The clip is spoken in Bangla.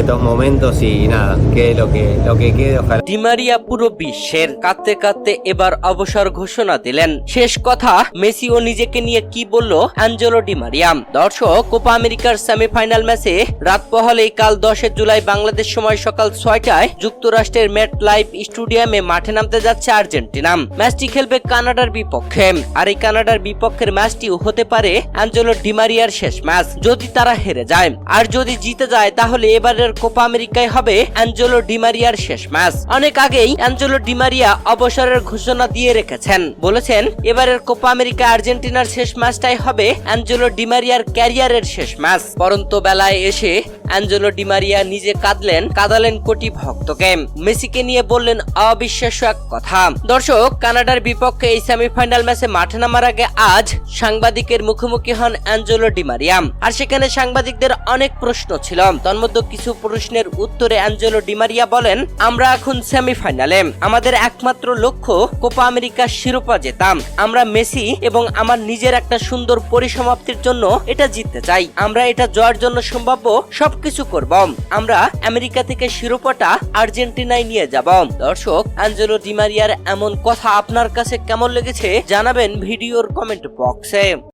estos momentos y nada, que lo que, lo que quede, ojalá. Di Maria পুরো বিশ্বের কাঁদতে কাঁদতে এবার অবসর ঘোষণা দিলেন। শেষ কথা মেসি ও নিজেকে নিয়ে কি বলল অ্যাঞ্জেলো ডিমারিয়া? দর্শক কোপা আমেরিকার সেমিফাইনাল ম্যাচে রাত পহলেই কাল দশে জুলাই বাংলাদেশ সময় সকাল ছয়টায় যুক্তরাষ্ট্রের মেট লাইফ স্টেডিয়ামে মাঠে নামতে যাচ্ছে আর্জেন্টিনা। ম্যাচটি খেলবে কানাডার বিপক্ষে। আর এই কানাডার বিপক্ষের ম্যাচটিও হতে পারে অ্যাঞ্জেলো ডিমারিয়ার শেষ ম্যাচ যদি তারা হেরে যায়। আর যদি জিতে যায় তাহলে এবারের কোপা আমেরিকায় হবে অ্যাঞ্জেলো ডিমারিয়ার শেষ ম্যাচ। অনেক আগেই অ্যাঞ্জেলো ডিমারিয়া অবসরের ঘোষণা দিয়ে রেখেছেন। বলেছেন, এবারের কোপা আমেরিকা আর্জেন্টিনার শেষ ম্যাচটাই হবে অ্যাঞ্জেলো ডিমারিয়ার ক্যারিয়ারের শেষ ম্যাচ। পরন্ত বেলায় এসে অ্যাঞ্জেলো ডিমারিয়া নিজে কাঁদলেন, কাঁদালেন কোটি ভক্তকে। মেসিকে নিয়ে বললেন অবিশ্বাস্য এক কথা। দর্শক, কানাডার বিপক্ষে এই সেমিফাইনাল ম্যাচে মাঠে নামার আগে আজ সাংবাদিকের মুখোমুখি হন অ্যাঞ্জেলো ডিমারিয়া আর সেখানে সাংবাদিকদের অনেক প্রশ্ন ছিল। তন্মধ্যে কিছু প্রশ্নের উত্তরে অ্যাঞ্জেলো ডিমারিয়া বলেন, আমরা এখন সেমিফাইনালে। আমাদের একমাত্র লক্ষ্য কোপা আমেরিকার শিরোপা জেতাম আমরা মেসি এবং আমার নিজের একটা সুন্দর পরিসমাপ্তির জন্য এটা জিততে চাই। আমরা এটা জয়ের জন্য সম্ভাব্য সবকিছু করব। আমরা আমেরিকা থেকে শিরোপাটা আর্জেন্টিনায় নিয়ে যাব। দর্শক, অ্যাঞ্জেলো ডিমারিয়ার এমন কথা আপনার কাছে কেমন লেগেছে জানাবেন ভিডিওর কমেন্ট বক্সে।